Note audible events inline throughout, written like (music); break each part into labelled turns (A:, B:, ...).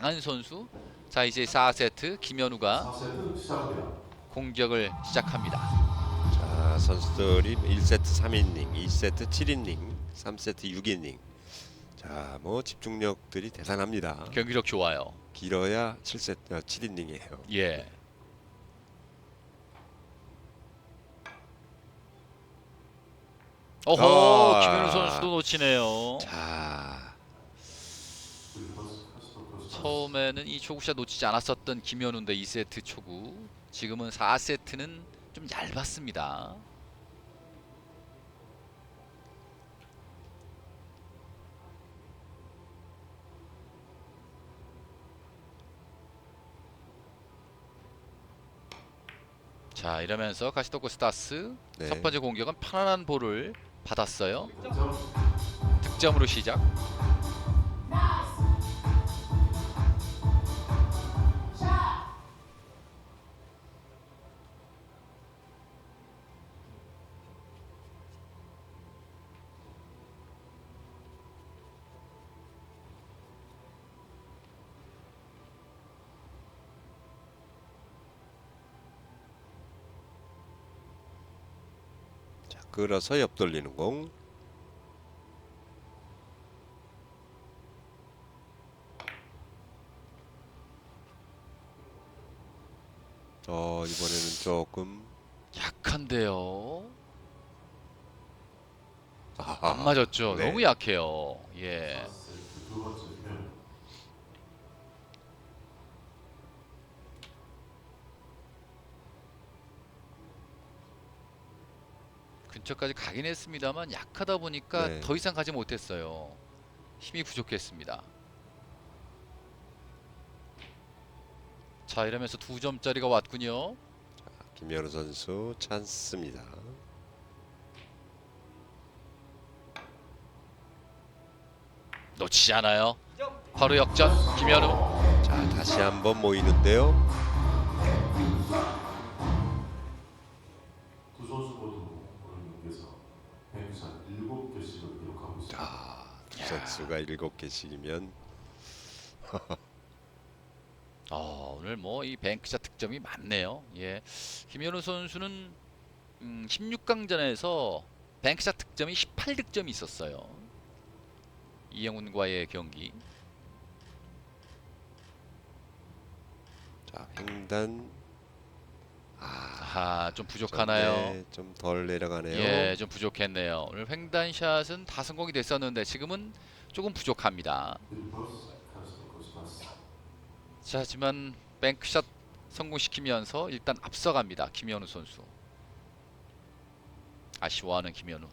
A: 강한 선수. 자 이제 4세트 김현우가
B: 4세트 시작합니다.
A: 공격을 시작합니다.
C: 자, 선수들이 1세트 3이닝, 2세트 7이닝, 3세트 6이닝. 자, 뭐 집중력들이 대단합니다.
A: 경기력 좋아요.
C: 길어야 7세트 어, 7이닝이에요.
A: 예. 어허
C: 아.
A: 김현우 선수도 놓치네요.
C: 자,
A: 처음에는 이 초구샷 놓치지 않았었던 김현우인데 2세트 초구 지금은 4세트는 좀 얇았습니다. 자 이러면서 가시토코 스타스
C: 네.
A: 첫 번째 공격은 편안한 볼을 받았어요.
B: 득점
A: 득점으로 시작.
C: 자, 끌어서 옆 돌리는 공. 어, 이번에는 조금
A: 약한데요.
C: 아하,
A: 안 맞았죠.
C: 네.
A: 너무 약해요. 예.
B: 4세트 두 번째 김현우.
A: 근처까지 가긴 했습니다만 약하다 보니까
C: 네.
A: 더 이상 가지 못했어요. 힘이 부족했습니다. 자 이러면서 두 점짜리가 왔군요.
C: 김현우 선수 찬스입니다.
A: 놓치지 않아요. 바로 역전 김현우.
C: 자, 다시 한번 모이는데요.
B: 100샷 7개씩을 기록하고 있습니다.
C: 아, 두 선수가 일곱 개씩이면
A: 어, (laughs) 오늘 뭐 이 뱅크샷 득점이 많네요. 예. 김현우 선수는 음, 16강전에서 뱅크샷 득점이 18득점이 있었어요. 이영훈과의 경기.
C: 자, 횡단 아,
A: 좀 부족하나요?
C: 좀 덜 내려가네요.
A: 예, 좀 부족했네요. 오늘 횡단샷은 다 성공이 됐었는데 지금은 조금 부족합니다.
B: 1버스 카스토코 스타스.
A: 자, 하지만 뱅크샷 성공시키면서 일단 앞서갑니다. 김현우 선수. 아쉬워하는 김현우.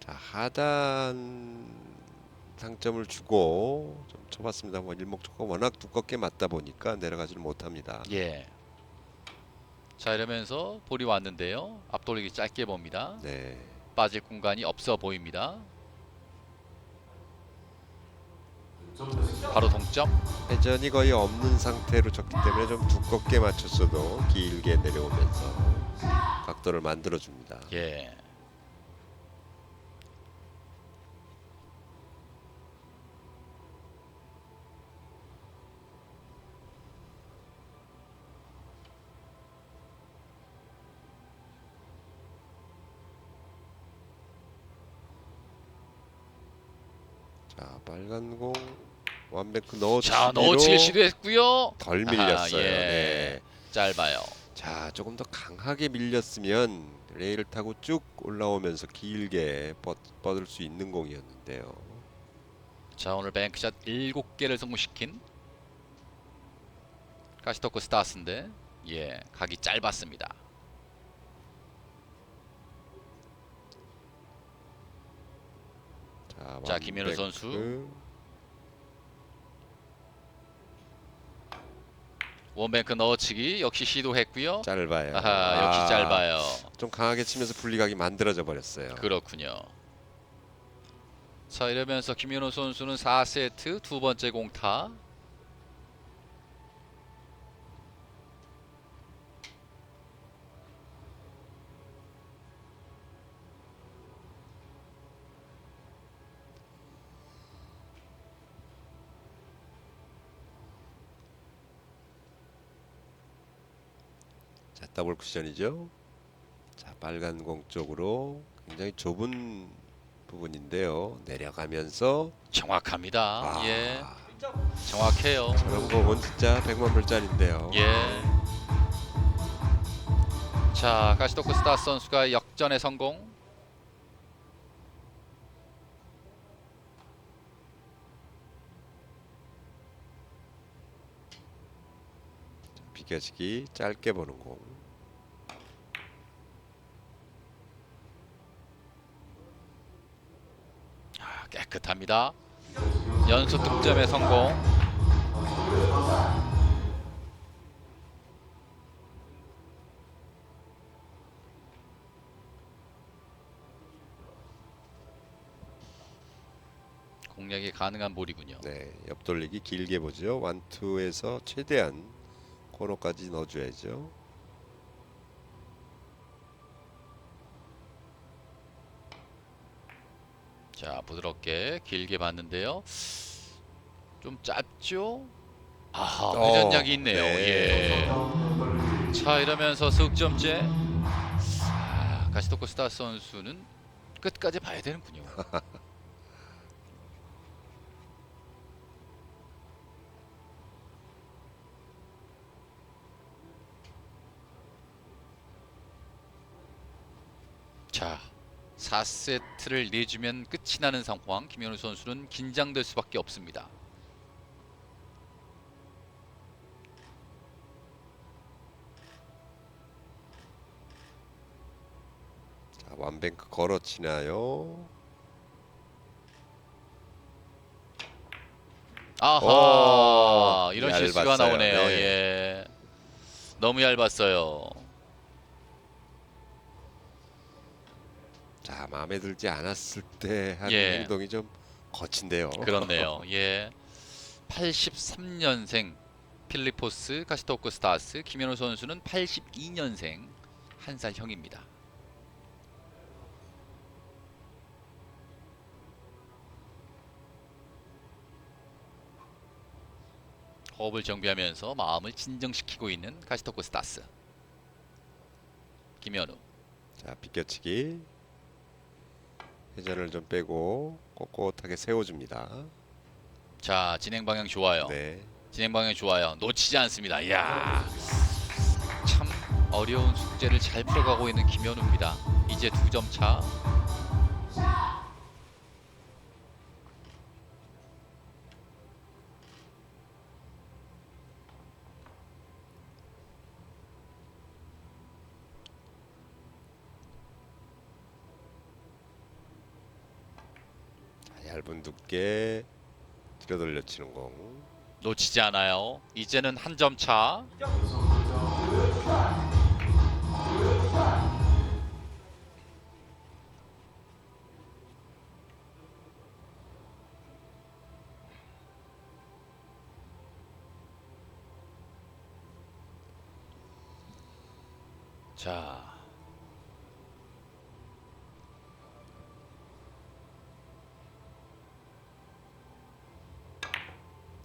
C: 자, 하단 상점을 주고 좀 쳐봤습니다. 뭐 일목초가 워낙 두껍게 맞다 보니까 내려가지를 못합니다.
A: 예. 자 이러면서 볼이 왔는데요. 앞돌리기 짧게 봅니다.
C: 네.
A: 빠질 공간이 없어 보입니다. 바로 동점.
C: 회전이 거의 없는 상태로 쳤기 때문에 좀 두껍게 맞췄어도 길게 내려오면서 각도를 만들어 줍니다.
A: 예.
C: 자, 빨간 공 완벽히
A: 넣어치기 시도했고요.
C: 덜 밀렸어요.
A: 예.
C: 네.
A: 짧아요.
C: 자, 조금 더 강하게 밀렸으면 레일을 타고 쭉 올라오면서 길게 뻗, 뻗을 수 있는 공이었는데요.
A: 자 오늘 뱅크샷 7개를 성공시킨 가시토크 스타스인데 예 각이 짧았습니다.
C: 자,
A: 자, 김현우. 선수. 원뱅크 넣어치기 역시 시도했고요.
C: 짧아요.
A: 아하 역시
C: 아,
A: 짧아요.
C: 좀 강하게 치면서 분리각이 만들어져 버렸어요.
A: 그렇군요. 자 이러면서 김현우 선수는 4세트 두 번째 공타.
C: 더블 쿠션이죠. 자 빨간 공 쪽으로 굉장히 좁은 부분인데요. 내려가면서
A: 정확합니다.
C: 아,
A: 예, 정확해요.
C: 저런 공은 진짜 100만 불짜리인데요.
A: 예. 자, 가시도크 스타 선수가 역전에 성공.
C: 비껴치기 짧게 보는 공.
A: 아, 깨끗합니다. 연속 득점에 성공. 공략이 가능한 볼이군요.
C: 네, 옆돌리기 길게 보죠. 원투에서 최대한 코너까지 넣어줘야죠.
A: 자, 부드럽게 길게 봤는데요. 좀 짧죠? 아하,
C: 어,
A: 회전력이 있네요.
C: 네.
A: 예. 자, 이러면서 석점째. 아, 가시도코 스타 선수는 끝까지 봐야 되는군요. (laughs) 자, 4세트를 내주면 끝이 나는 상황. 김현우 선수는 긴장될 수밖에 없습니다.
C: 자, 완뱅크 걸어치나요?
A: 아하,
C: 오,
A: 이런
C: 얇았어요.
A: 실수가 나오네요.
C: 네.
A: 예, 너무 얇았어요.
C: 자, 마음에 들지 않았을 때 하는
A: 예.
C: 행동이 좀 거친데요.
A: 그렇네요. (laughs) 예, 83년생 필리포스 가시토크 스타스 김현우 선수는 82년생 한 살 형입니다. 호흡을 정비하면서 마음을 진정시키고 있는 가시토크 스타스 김현우
C: 자, 비껴치기. 회전을 좀 빼고 꼿꼿하게 세워줍니다.
A: 자 진행 방향 좋아요.
C: 네.
A: 진행 방향 좋아요. 놓치지 않습니다. 이야 참 어려운 숙제를 잘 풀어가고 있는 김현우입니다. 이제 두 점 차.
C: 얇은 두께 뒤로 돌려 치는 공.
A: 놓치지 않아요. 이제는 한 점 차.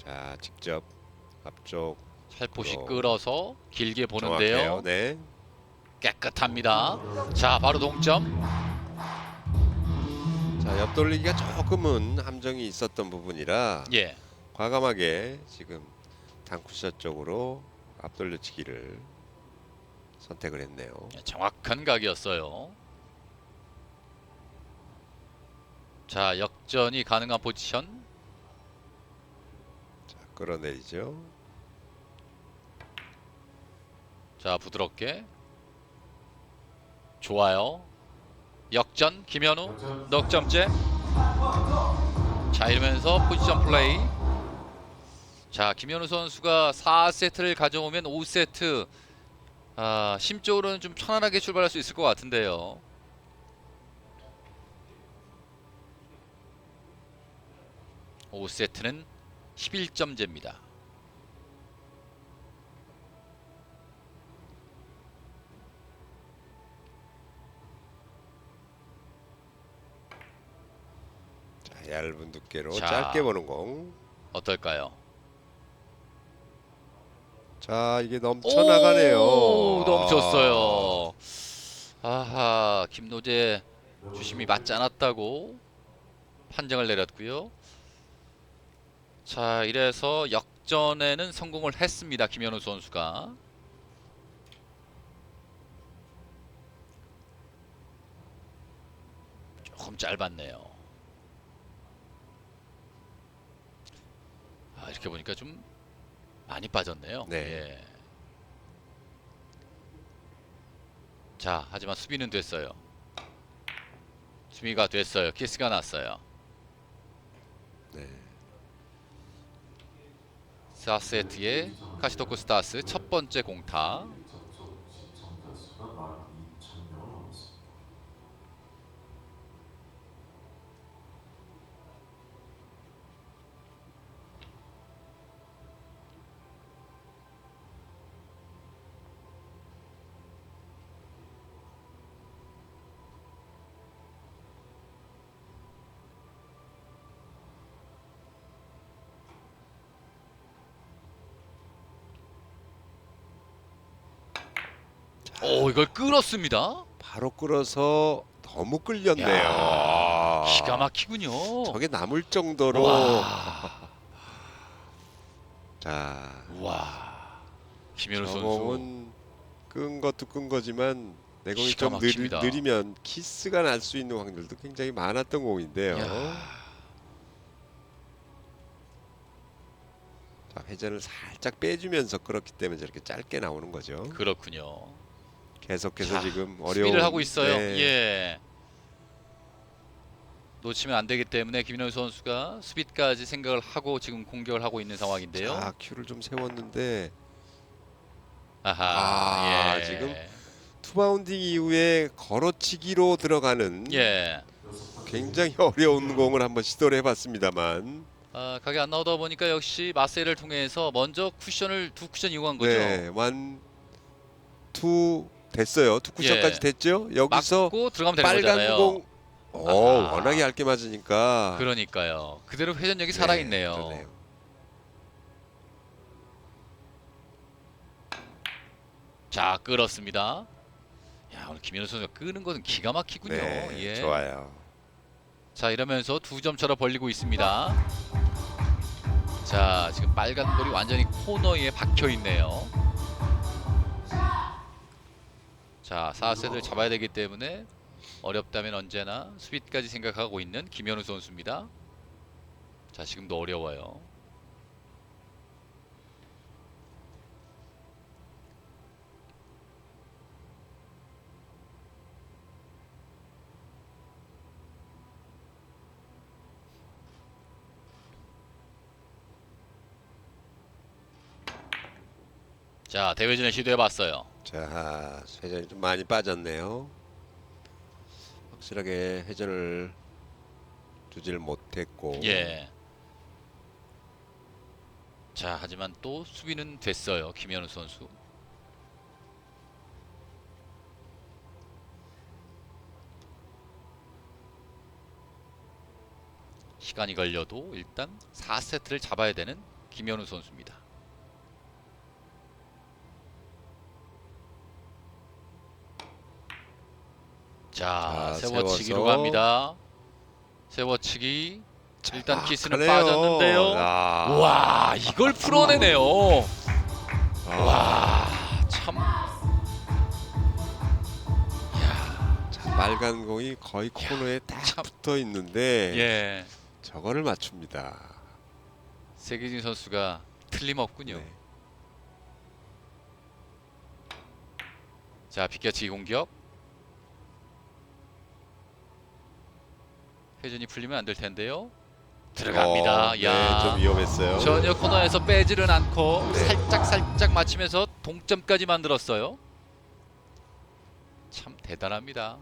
A: 자,
C: 직접 앞쪽
A: 살포시. 끌어서 길게. 보는데요.
C: 네.
A: 깨끗합니다. 자, 바로 동점.
C: 자, 옆돌리기가 조금은 함정이 있었던 부분이라
A: 예.
C: 과감하게 지금 단쿠샷 쪽으로 앞돌려치기를 선택을 했네요.
A: 정확한 각이었어요. 자, 역전이 가능한 포지션.
C: 자, 끌어내리죠.
A: 자, 부드럽게. 좋아요. 역전 김현우 넉점째. 자, 이러면서 포지션 플레이. 자, 김현우 선수가 4세트를 가져오면 5세트 아, 심적으로는 좀 편안하게 출발할 수 있을 것 같은데요. 오세트는 11점제입니다.
C: 자, 얇은 두께로
A: 자.
C: 짧게 보는 공.
A: 어떨까요?
C: 자 이게 넘쳐 나가네요.
A: 오, 넘쳤어요. 아하, 김노재 주심이 맞지 않았다고 판정을 내렸고요. 자, 이래서 역전에는 성공을 했습니다. 김현우 선수가. 조금 짧았네요. 아, 이렇게 보니까 좀 많이 빠졌네요.
C: 네.
A: 예. 자, 하지만 수비는 됐어요. 수비가 됐어요. 키스가 났어요.
C: 네.
A: 4세트의 카시토쿠 스타스 첫 번째 공타.
B: 접속 시청자 수가 12,000명을 넘었습니다.
A: 오, 이걸 끌었습니다.
C: 바로 끌어서 너무 끌렸네요.
A: 야, 기가 막히군요.
C: 저게 남을 정도로
A: 와, (laughs)
C: 자
A: 와. 김현우
C: 저
A: 선수.
C: 공은 끈 것도 끈 거지만 내 공이
A: 기가
C: 좀 느리,
A: 막힙니다.
C: 느리면 키스가 날 수 있는 확률도 굉장히 많았던 공인데요.
A: 야,
C: 자, 회전을 살짝 빼주면서 끌었기 때문에 저렇게 짧게 나오는 거죠.
A: 그렇군요.
C: 계속해서
A: 자,
C: 지금 어려운
A: 수비를 하고 있어요.
C: 네.
A: 예. 놓치면 안 되기 때문에 김현우 선수가 수비까지 생각을 하고 지금 공격을 하고 있는 상황인데요.
C: 자, 큐를 좀 세웠는데
A: 아하.
C: 아,
A: 예.
C: 지금 투바운딩 이후에 걸어치기로 들어가는
A: 예.
C: 굉장히 (laughs) 어려운 공을 한번 시도를 해 봤습니다만
A: 아, 각이 안 나오다 보니까 역시 마세를 통해서 먼저 쿠션을 두 쿠션 이용한 거죠.
C: 네, 완, 투 됐어요. 투 쿠션까지
A: 예.
C: 됐죠. 여기서
A: 맞고 들어가면 되는
C: 빨간
A: 거잖아요.
C: 공, 어,
A: 아하.
C: 워낙에 얇게 맞으니까
A: 그러니까요. 그대로 회전력이
C: 네,
A: 살아 있네요.
C: 그러네요.
A: 자, 끌었습니다. 야, 오늘 김현우 선수가 끄는 것은 기가 막히군요.
C: 네,
A: 예.
C: 좋아요.
A: 자, 이러면서 두 점 차로 벌리고 있습니다. 자, 지금 빨간 볼이 완전히 코너에 박혀 있네요. 자, 4세트를 잡아야 되기 때문에 어렵다면 언제나 수비까지 생각하고 있는 김현우 선수입니다. 자, 지금도 어려워요. 자, 대회전을 시도해 봤어요.
C: 자, 회전이 좀 많이 빠졌네요. 확실하게 회전을 주지를 못했고
A: 예. 자, 하지만 또 수비는 됐어요. 김현우 선수. 시간이 걸려도 일단 4세트를 잡아야 되는 김현우 선수입니다. 자,
C: 자,
A: 세워치기로
C: 세워서.
A: 갑니다. 세워치기. 일단 키스는
C: 정확하네요.
A: 빠졌는데요.
C: 아,
A: 와 이걸 풀어내네요.
C: 아,
A: 와 참.
C: 자, 빨간 공이 거의 코너에 딱
A: 참.
C: 붙어 있는데
A: 예.
C: 저거를 맞춥니다.
A: 세계진 선수가 틀림없군요.
C: 네.
A: 자 비껴치기 공격. 회전이 풀리면 안 될 텐데요. 들어갑니다.
C: 어,
A: 야.
C: 네, 좀 위험했어요.
A: 전혀 코너에서 빼지는 않고
C: 네.
A: 살짝 살짝 맞추면서 동점까지 만들었어요. 참 대단합니다.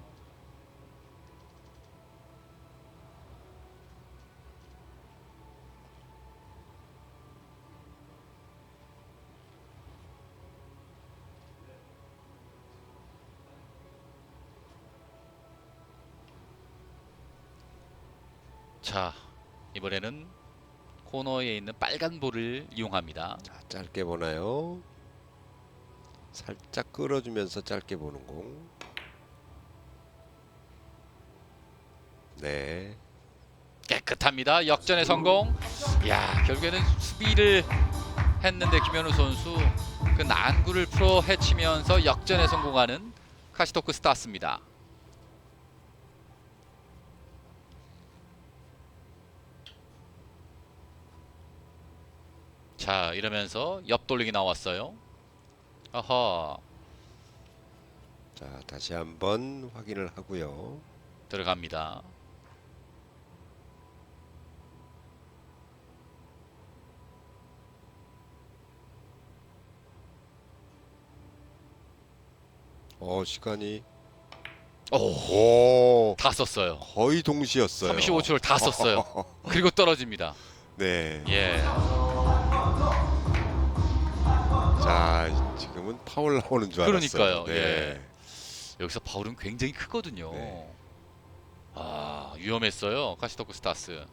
A: 자 이번에는 코너에 있는 빨간 볼을 이용합니다.
C: 자, 짧게 보나요? 살짝 끌어주면서 짧게 보는 공. 네.
A: 깨끗합니다. 역전의 성공. 야 결국에는 수비를 했는데 김현우 선수 그 난구를 풀어 헤치면서 역전에 성공하는 카시토크 스타스입니다. 자 이러면서 옆돌리기 나왔어요. 아하
C: 자 다시 한번 확인을 하고요.
A: 들어갑니다.
C: 어 시간이
A: 오,
C: 오
A: 다 썼어요.
C: 거의 동시였어요.
A: 35초를 다 썼어요. (laughs) 그리고 떨어집니다.
C: 네.
A: 예.
C: 자 지금은 파울 나오는 줄 알았어요.
A: 그러니까요,
C: 네.
A: 예. 여기서 파울은 굉장히 크거든요.
C: 네.
A: 아 위험했어요 카시토크 스타스.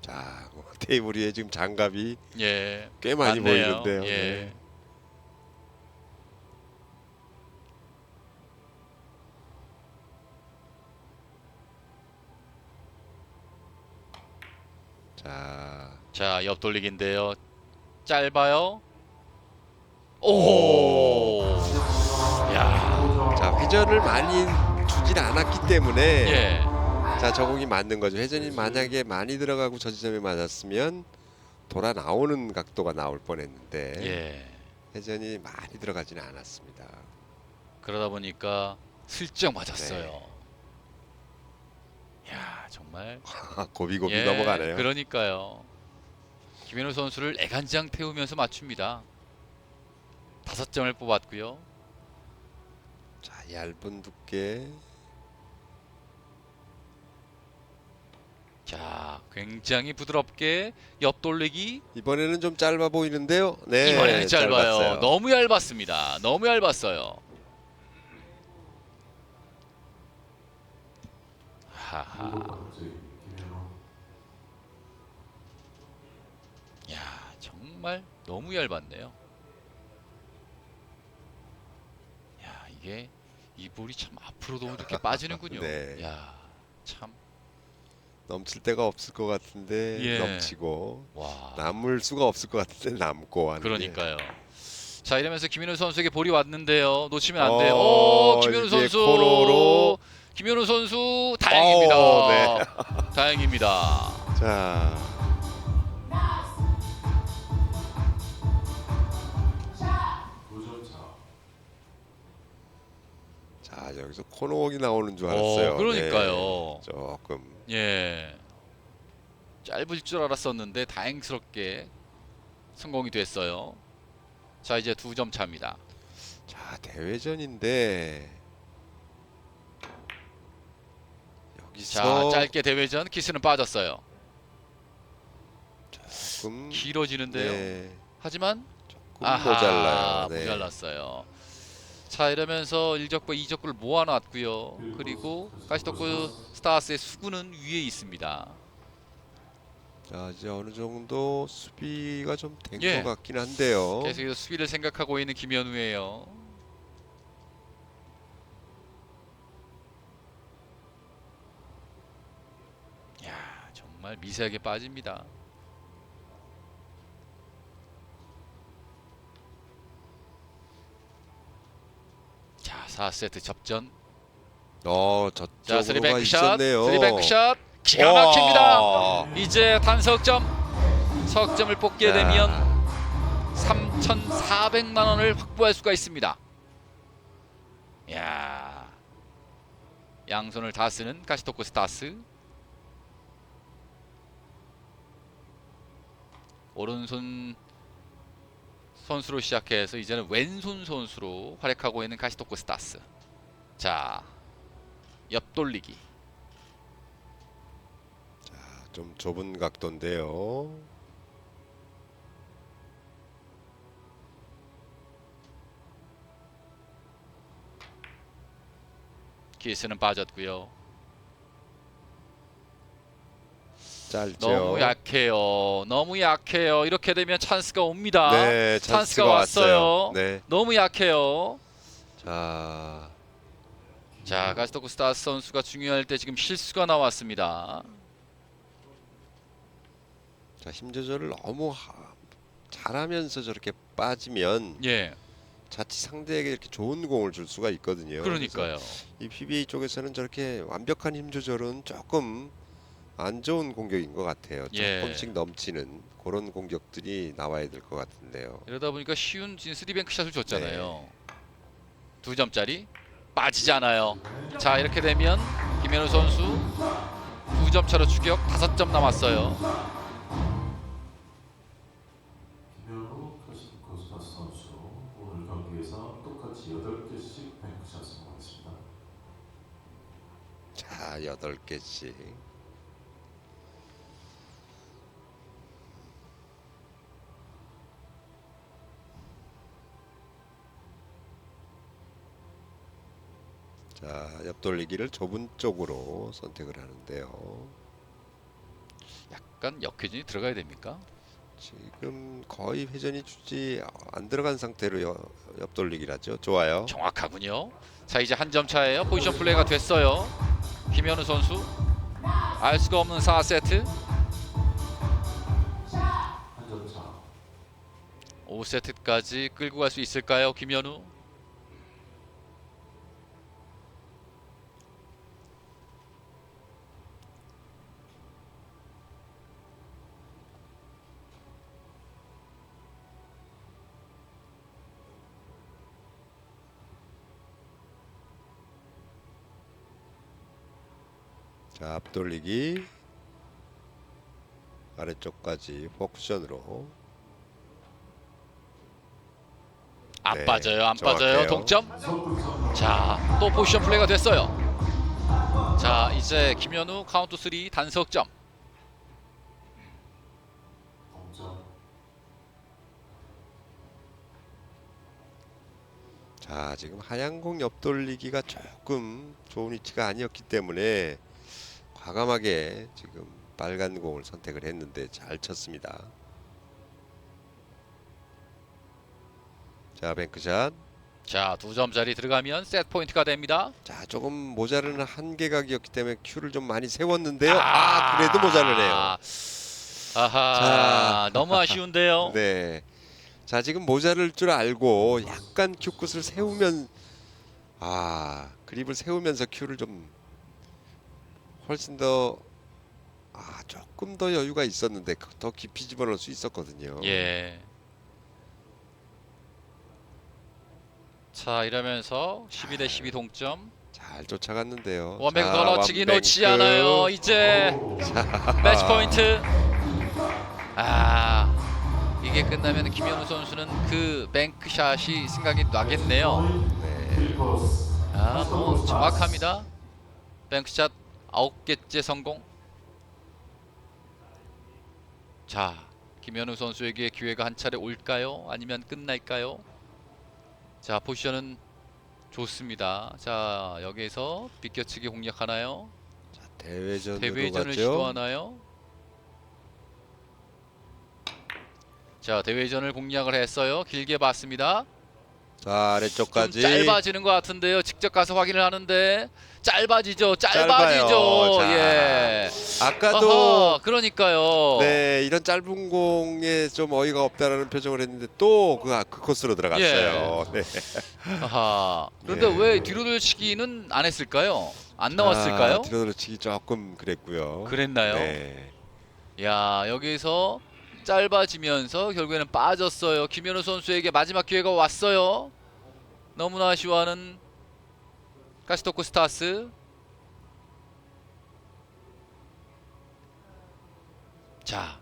C: 자 뭐, (laughs) 테이블 위에 지금 장갑이
A: 예.
C: 꽤 많이
A: 맞네요.
C: 보이는데요.
A: 예.
C: 네. 자
A: 자 옆 돌리기인데요. 짧아요. 오. 야.
C: 자 회전을 많이 주질 않았기 때문에
A: 예.
C: 자 저공이 맞는 거죠. 회전이 만약에 많이 들어가고 저 지점에 맞았으면 돌아 나오는 각도가 나올 뻔했는데
A: 예.
C: 회전이 많이 들어가지는 않았습니다.
A: 그러다 보니까 슬쩍 맞았어요.
C: 네.
A: 야 정말 (laughs)
C: 고비고비
A: 예,
C: 넘어가네요.
A: 그러니까요. 김현우 선수를 애간장 태우면서 맞춥니다. 다섯 점을 뽑았고요.
C: 자 얇은 두께
A: 자, 굉장히 부드럽게 옆 돌리기
C: 이번에는 좀 짧아 보이는데요. 네,
A: 이번에는 짧아요.
C: 짧았어요.
A: 너무 얇았습니다. 너무 얇았어요. 하하. 야, 정말 너무 얇았네요. 야, 이게 이 볼이 참 앞으로도 이렇게 (laughs) 빠지는군요.
C: 네.
A: 야, 참.
C: 넘칠 데가 없을 것 같은데
A: 예.
C: 넘치고
A: 와.
C: 남을 수가 없을 것 같은데 남고 하는 게.
A: 그러니까요. 자 이러면서 김현우 선수에게 볼이 왔는데요. 놓치면 안 돼요.
C: 어,
A: 오
C: 이게
A: 선수.
C: 코너로.
A: 김현우 선수 다행입니다.
C: 어, 네. (laughs)
A: 다행입니다.
C: 자, 자 여기서 코너웍이 나오는 줄 알았어요.
A: 어, 그러니까요.
C: 네, 조금
A: 예. 짧을 줄 알았었는데 다행스럽게 성공이 됐어요. 자 이제 두 점 차입니다.
C: 자 대회전인데
A: 자
C: 여기서
A: 짧게 대회전 키스는 빠졌어요.
C: 조금
A: 길어지는데요.
C: 네,
A: 하지만
C: 조금
A: 아하,
C: 모자라요. 네.
A: 모자랐어요. 자 이러면서 1적과 2적구를 모아놨고요. 그리고 가시토크 스타스의 수구는 위에 있습니다.
C: 자 이제 어느 정도 수비가 좀 된 것
A: 예.
C: 같긴 한데요.
A: 계속해서 수비를 생각하고 있는 김현우예요. 야 정말 미세하게 빠집니다. 자 4세트 접전
C: 어
A: 자
C: 저쪽으로가
A: 스리뱅크 샷
C: 있었네요.
A: 스리뱅크 샷 기가 막힙니다.
C: 와.
A: 이제 단석점 석점을 뽑게
C: 자,
A: 되면 3,400만 원을 확보할 수가 있습니다. 야, 양손을 다 쓰는 가시토크 스타스. 오른손 선수로 시작해서 이제는 왼손 선수로 활약하고 있는 가시토크 스타스. 자, 옆돌리기.
C: 좀 좁은 각도인데요.
A: 키스는 빠졌고요.
C: 짧죠.
A: 너무 약해요. 너무 약해요. 이렇게 되면 찬스가 옵니다.
C: 네,
A: 찬스가
C: 찬스가
A: 왔어요.
C: 왔어요. 네.
A: 너무 약해요.
C: 자,
A: 자, 가스토크 스타스 선수가 중요할 때 지금 실수가 나왔습니다.
C: 자, 힘 조절을 너무 하, 잘하면서 저렇게 빠지면
A: 예,
C: 자칫 상대에게 이렇게 좋은 공을 줄 수가 있거든요.
A: 그러니까요.
C: 이 PBA 쪽에서는 저렇게 완벽한 힘 조절은 조금 안 좋은 공격인 것 같아요.
A: 예.
C: 조금씩 넘치는 그런 공격들이 나와야 될 것 같은데요.
A: 이러다 보니까 쉬운 진 쓰리뱅크 샷을 줬잖아요.
C: 네.
A: 두 점짜리 빠지지 않아요. 자, 이렇게 되면 김현우 선수 두 점 차로 추격 다섯 점 남았어요.
B: 김현우 카시코 스타스 선수 오늘 경기에서 똑같이 8개씩 뱅크샷 성공했습니다.
C: 자, 여덟 개씩. 자, 옆돌리기를 좁은 쪽으로 선택을 하는데요.
A: 약간 역회전이 들어가야 됩니까?
C: 지금 거의 회전이 주지 안 들어간 상태로 여, 옆돌리기라죠. 좋아요.
A: 정확하군요. 자, 이제 한 점 차예요. 포지션 플레이가 됐어요. 김현우 선수 알 수가 없는 4세트,
B: 한점 차.
A: 5세트까지 끌고 갈 수 있을까요, 김현우?
C: 자, 앞돌리기 아래쪽까지 포크션으로
A: 안
C: 네,
A: 빠져요, 안
C: 정확해요.
A: 빠져요. 동점.
B: 석분점.
A: 자, 또 포지션 플레이가 됐어요. 자, 이제 김현우 카운트 3 단석점.
B: 동점.
C: 자 지금 하양공 옆돌리기가 조금 좋은 위치가 아니었기 때문에 과감하게 지금 빨간 공을 선택을 했는데 잘 쳤습니다. 자 뱅크샷
A: 자, 두 점짜리 들어가면 세트 포인트가 됩니다.
C: 자 조금 모자르는 한계각이었기 때문에 큐를 좀 많이 세웠는데요. 아, 그래도 모자르네요.
A: 아하,
C: 자.
A: 너무 아쉬운데요. (laughs)
C: 네. 자 지금 모자랄 줄 알고 약간 큐 끝을 세우면 아 그립을 세우면서 큐를 좀 훨씬 더 아, 조금 더 여유가 있었는데 그- 더 깊이 집어넣을 수 있었거든요.
A: 예. 자, 이러면서 12 대 12 동점.
C: 잘 쫓아갔는데요. 자,
A: 걸어치기. 놓지 않아요. 이제
B: 오.
A: 매치 포인트. 아, 이게 끝나면 김현우 선수는 그 뱅크샷이 생각이 나겠네요.
C: 네.
B: 필버스.
A: 아, 뭐 정확합니다. 뱅크샷 아홉 개째 성공. 자, 김현우 선수에게 기회가 한 차례 올까요? 아니면 끝날까요? 자, 포지션은 좋습니다. 자, 여기에서 비껴치기 공략하나요?
C: 자, 대회전으로
A: 대회전을
C: 가죠.
A: 시도하나요? 자, 대회전을 공략을 했어요. 길게 봤습니다. 자좀
C: 아래쪽까지
A: 짧아지는 것 같은데요. 직접 가서 확인을 하는데 짧아지죠. 짧아지죠.
C: 자,
A: 예.
C: 아까도
A: 어허, 그러니까요.
C: 네 이런 짧은 공에 좀 어이가 없다라는 표정을 했는데 또그 그 코스로 들어갔어요. 네.
A: 아하. 그런데
C: 네.
A: 왜 뒤로 돌치기는 안 했을까요? 안 나왔을까요?
C: 아, 뒤로 치기 조금 그랬고요.
A: 그랬나요?
C: 네.
A: 야 여기서 짧아지면서 결국에는 빠졌어요. 김현우 선수에게 마지막 기회가 왔어요. 너무나 아쉬워하는 가시토크 스타스. 자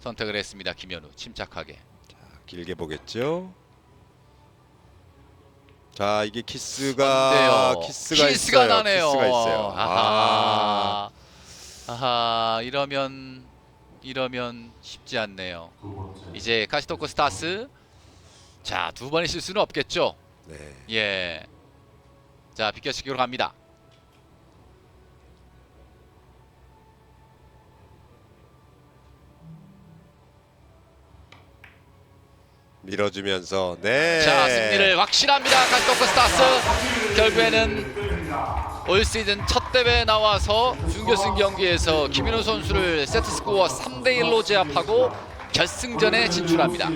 A: 선택을 했습니다. 김현우 침착하게.
C: 자, 길게 보겠죠. 자 이게 키스가? 키스가,
A: 키스가
C: 있어요.
A: 나네요.
C: 키스가 있어요. 아,
A: 아하. 아하 이러면 이러면 쉽지 않네요. 이제 카시토코 스타스 자 두 번의 실수는 없겠죠.
C: 네.
A: 예. 자 비켜치기로 갑니다.
C: 밀어주면서 네.
A: 자 승리를 확실합니다. 카시토코 스타스 결국에는 올 시즌 첫 대회에 나와서 준결승 경기에서 김인호 선수를 세트 스코어 3대 1로 제압하고 결승전에 진출합니다.